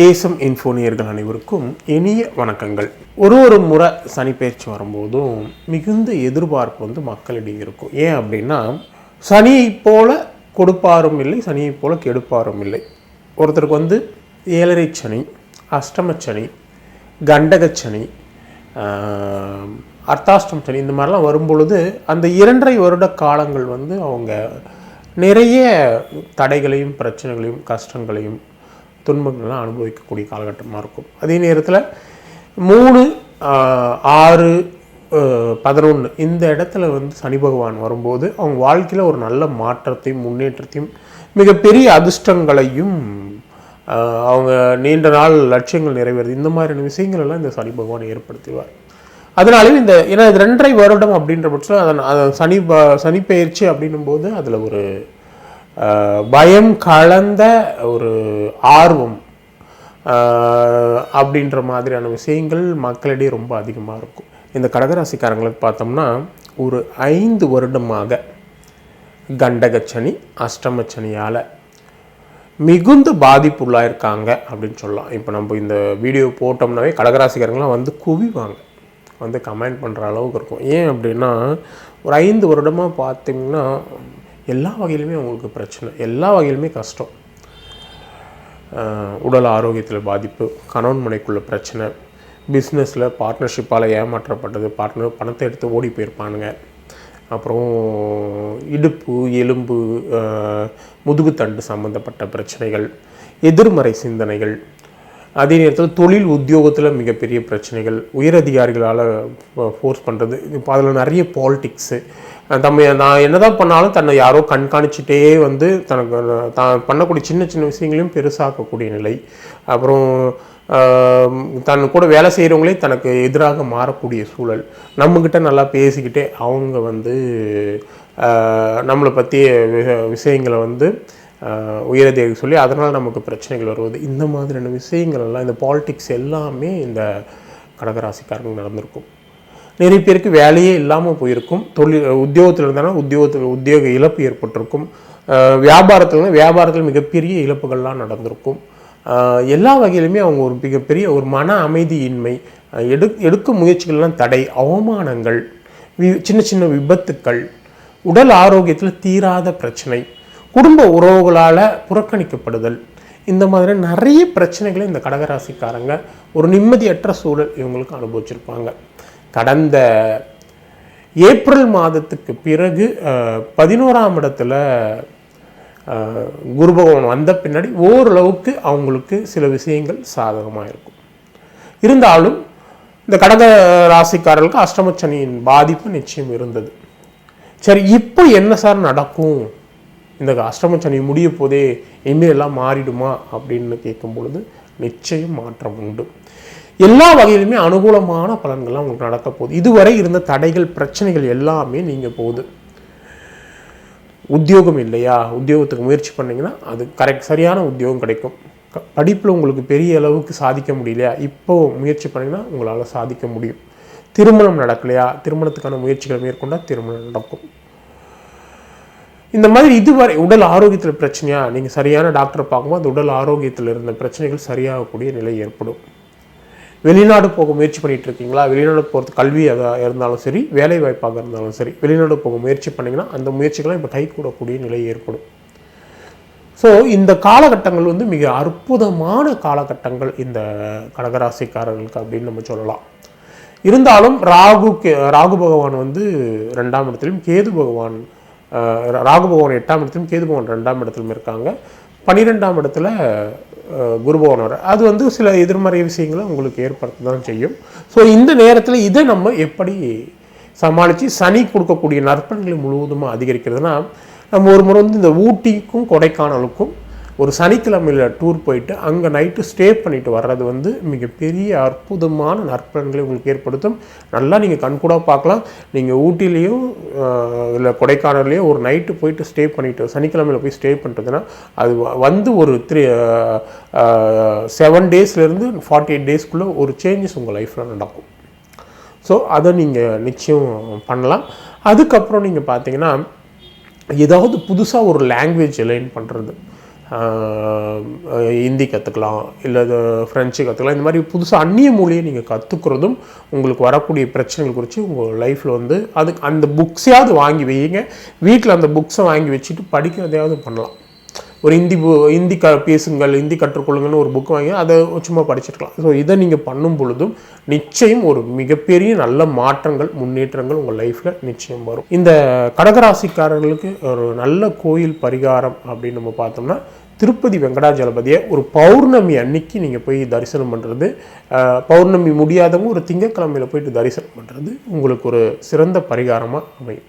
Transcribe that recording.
ஏசம் இன்ஃபோனியர்கள் அனைவருக்கும் இனிய வணக்கங்கள். ஒரு ஒரு முறை சனி பயிற்சி வரும்போதும் மிகுந்த எதிர்பார்ப்பு வந்து மக்களிடையே இருக்கும். ஏன் அப்படின்னா சனியை போல கொடுப்பாரும் இல்லை சனியை போல கெடுப்பாரும் இல்லை. ஒருத்தருக்கு வந்து ஏழரை சனி அஷ்டமச்சனி கண்டகச்சனி அர்த்தாஷ்டம் சனி இந்த மாதிரிலாம் வரும்பொழுது அந்த இரண்டரை வருட காலங்கள் வந்து அவங்க நிறைய தடைகளையும் பிரச்சனைகளையும் கஷ்டங்களையும் துன்பங்கள்லாம் அனுபவிக்கக்கூடிய காலகட்டமாக இருக்கும். அதே நேரத்தில் மூணு ஆறு பதினொன்று இந்த இடத்துல வந்து சனி பகவான் வரும்போது அவங்க வாழ்க்கையில் ஒரு நல்ல மாற்றத்தையும் முன்னேற்றத்தையும் மிகப்பெரிய அதிர்ஷ்டங்களையும் அவங்க நீண்ட நாள் லட்சியங்கள் நிறைவேறுது. இந்த மாதிரியான விஷயங்கள் எல்லாம் இந்த சனி பகவான் ஏற்படுத்துவார். அதனாலும் இந்த ஏன்னா இது ரெண்டரை வருடம் அப்படின்ற பட்சத்தில் அதன் அதை சனி ப- சனி பயிற்சி அப்படின்னும் போது அதில் ஒரு பயம் கலந்த ஒரு ஆர்வம் அப்படின்ற மாதிரியான விஷயங்கள் மக்களிடையே ரொம்ப அதிகமாக இருக்கும். இந்த கடகராசிக்காரங்களுக்கு பார்த்தோம்னா ஒரு ஐந்து வருடமாக கண்டகச்சனி அஷ்டமச்சனியால் மிகுந்த பாதிப்புள்ளாக இருக்காங்க அப்படின்னு சொல்லலாம். இப்போ நம்ம இந்த வீடியோ போட்டோம்னாவே கடகராசிக்காரங்களாம் வந்து குவிவாங்க. வந்து கமெண்ட் பண்ணுற அளவுக்கு இருக்கும். ஏன் அப்படின்னா ஒரு ஐந்து வருடமாக பார்த்திங்கன்னா எல்லா வகையிலுமே அவங்களுக்கு பிரச்சனை. எல்லா வகையிலுமே கஷ்டம். உடல் ஆரோக்கியத்தில் பாதிப்பு கணவன் மனைக்குள்ள பிரச்சனை பிஸ்னஸில் பார்ட்னர்ஷிப்பால் ஏமாற்றப்பட்டது பார்ட்னர் பணத்தை எடுத்து ஓடி போயிருப்பானுங்க. அப்புறம் இடுப்பு எலும்பு முதுகுத்தண்டு சம்மந்தப்பட்ட பிரச்சனைகள் எதிர்மறை சிந்தனைகள் அதே நேரத்தில் தொழில் உத்தியோகத்தில் மிகப்பெரிய பிரச்சனைகள் உயரதிகாரிகளால் ஃபோர்ஸ் பண்ணுறது இப்போ அதில் நிறைய பாலிட்டிக்ஸு தம்மை நான் என்னதான் பண்ணாலும் தன்னை யாரோ கண்காணிச்சுட்டே வந்து தனக்கு தான் பண்ணக்கூடிய சின்ன சின்ன விஷயங்களையும் பெருசாக்கக்கூடிய நிலை. அப்புறம் தன் கூட வேலை செய்கிறவங்களே தனக்கு எதிராக மாறக்கூடிய சூழல். நம்மக்கிட்ட நல்லா பேசிக்கிட்டே அவங்க வந்து நம்மளை பற்றிய வி- விஷயங்களை வந்து உயரதேக சொல்லி அதனால் நமக்கு பிரச்சனைகள் வருவது. இந்த மாதிரியான விஷயங்கள் எல்லாம் இந்த பாலிட்டிக்ஸ் எல்லாமே இந்த கடகராசிக்காரங்க நடந்திருக்கும். நிறைய பேருக்கு வேலையே இல்லாமல் போயிருக்கும். தொழில் உத்தியோகத்தில் இருந்தாலும் உத்தியோகத்தில் உத்தியோக இழப்பு ஏற்பட்டிருக்கும். வியாபாரத்தில் வியாபாரத்தில் மிகப்பெரிய இழப்புகள்லாம் நடந்திருக்கும். எல்லா வகையிலுமே அவங்க ஒரு மிகப்பெரிய ஒரு மன அமைதியின்மை எடு எடுக்கும் முயற்சிகள்லாம் தடை அவமானங்கள் வி- சின்ன சின்ன விபத்துக்கள் உடல் ஆரோக்கியத்தில் தீராத பிரச்சனை குடும்ப உறவுகளால் புறக்கணிக்கப்படுதல் இந்த மாதிரி நிறைய பிரச்சனைகளை இந்த கடகராசிக்காரங்க ஒரு நிம்மதியற்ற சூழல் இவங்களுக்கு அனுபவிச்சிருப்பாங்க. கடந்த ஏப்ரல் மாதத்துக்கு பிறகு அஹ், பதினோராம் இடத்துல குரு பகவான் வந்த பின்னாடி ஓரளவுக்கு அவங்களுக்கு சில விஷயங்கள் சாதகமாக இருக்கும் இருந்தாலும் இந்த கடக ராசிக்காரர்களுக்கு அஷ்டமச்சனியின் பாதிப்பு நிச்சயம் இருந்தது. சரி இப்போ என்ன சார் நடக்கும்? இந்த அஷ்டமச்சனி முடிய போதே இனிமேல் எல்லாம் மாறிடுமா? அப்படின்னு கேட்கும் பொழுது நிச்சயம் மாற்றம் உண்டு. எல்லா வகையிலுமே அனுகூலமான பலன்கள்லாம் உங்களுக்கு நடக்க போகுது. இதுவரை இருந்த தடைகள் பிரச்சனைகள் எல்லாமே நீங்கள் போகுது. உத்தியோகம் இல்லையா? உத்தியோகத்துக்கு முயற்சி பண்ணிங்கன்னா அது கரெக்ட் சரியான உத்தியோகம் கிடைக்கும். படிப்பில் உங்களுக்கு பெரிய அளவுக்கு சாதிக்க முடியலையா? இப்போ முயற்சி பண்ணீங்கன்னா உங்களால் சாதிக்க முடியும். திருமணம் நடக்கலையா? திருமணத்துக்கான முயற்சிகள் மேற்கொண்டால் திருமணம் நடக்கும். இந்த மாதிரி இதுவரை உடல் ஆரோக்கியத்தில் பிரச்சனையா? நீங்கள் சரியான டாக்டரை பார்க்கும்போது அந்த உடல் ஆரோக்கியத்தில் இருந்த பிரச்சனைகள் சரியாகக்கூடிய நிலை ஏற்படும். வெளிநாடு போக முயற்சி பண்ணிட்டு இருக்கீங்களா? வெளிநாடு போகிறது கல்வி அதாக இருந்தாலும் சரி வேலை வாய்ப்பாக இருந்தாலும் சரி வெளிநாடு போக முயற்சி பண்ணிங்கன்னா அந்த முயற்சிகள்லாம் இப்போ கை கூடக்கூடிய நிலை ஏற்படும். ஸோ இந்த காலகட்டங்கள் வந்து மிக அற்புதமான காலகட்டங்கள் இந்த கடகராசிக்காரர்களுக்கு அப்படின்னு நம்ம சொல்லலாம். இருந்தாலும் ராகு கே- ராகு பகவான் வந்து ரெண்டாம் இடத்துலையும் கேது பகவான் ராகு பகவான் எட்டாம் இடத்துலையும் கேது பகவான் ரெண்டாம் இடத்துலையும் இருக்காங்க. பன்னிரெண்டாம் இடத்துல அஹ், வர அது வந்து சில எதிர்மறை விஷயங்களை உங்களுக்கு ஏற்படுத்த தான் செய்யும். ஸோ இந்த நேரத்தில் இதை நம்ம எப்படி சமாளித்து சனி கொடுக்கக்கூடிய நற்பண்களை முழுவதுமாக அதிகரிக்கிறதுனா நம்ம ஒரு முறை வந்து இந்த ஊட்டிக்கும் கொடைக்கானலுக்கும் ஒரு சனிக்கிழமையில் டூர் போயிட்டு அங்கே நைட்டு ஸ்டே பண்ணிட்டு வர்றது வந்து மிகப்பெரிய அற்புதமான நற்பலன்களை உங்களுக்கு ஏற்படுத்தும். நல்லா நீங்கள் கண்கூடாக பார்க்கலாம். நீங்கள் ஊட்டிலேயும் இல்லை கொடைக்கானல்லையும் ஒரு நைட்டு போயிட்டு ஸ்டே பண்ணிட்டு சனிக்கிழமையில் போய் ஸ்டே பண்ணுறதுன்னா அது வந்து ஒரு த்ரீ செவன் டேஸ்லேருந்து ஃபார்ட்டி எயிட் டேஸ்க்குள்ளே ஒரு சேஞ்சஸ் உங்கள் லைஃப்பில் நடக்கும். ஸோ அதை நீங்கள் நிச்சயம் பண்ணலாம். அதுக்கப்புறம் நீங்கள் பார்த்தீங்கன்னா ஏதாவது புதுசாக ஒரு லாங்குவேஜ் லேர்ன் பண்ணுறது ஹிந்தி கற்றுக்கலாம் இல்லை ஃப்ரெஞ்சு கற்றுக்கலாம் இந்த மாதிரி புதுசாக அந்நிய மொழியை நீங்கள் கற்றுக்கிறதும் உங்களுக்கு வரக்கூடிய பிரச்சனைகள் குறித்து உங்கள் லைஃப்பில் வந்து அதுக்கு அந்த புக்ஸையாவது வாங்கி வைங்க. வீட்டில் அந்த புக்ஸை வாங்கி வச்சுட்டு படிக்கிறதையாவது பண்ணலாம். ஒரு ஹிந்தி பு ஹிந்தி க பேசுங்கள் ஹிந்தி கற்றுக்கொள்ளுங்கள்னு ஒரு புக் வாங்கி அதை சும்மா படிச்சிருக்கலாம். ஸோ இதை நீங்கள் பண்ணும் பொழுதும் நிச்சயம் ஒரு மிகப்பெரிய நல்ல மாற்றங்கள் முன்னேற்றங்கள் உங்கள் லைஃப்பில் நிச்சயம் வரும். இந்த கடகராசிக்காரர்களுக்கு ஒரு நல்ல கோயில் பரிகாரம் அப்படின்னு நம்ம பார்த்தோம்னா திருப்பதி வெங்கடாஜலபதியை ஒரு பௌர்ணமி அன்னைக்கு நீங்கள் போய் தரிசனம் பண்ணுறது பௌர்ணமி முடியாதவங்க ஒரு திங்கக்கிழமையில் போயிட்டு தரிசனம் பண்ணுறது உங்களுக்கு ஒரு சிறந்த பரிகாரமாக அமையும்.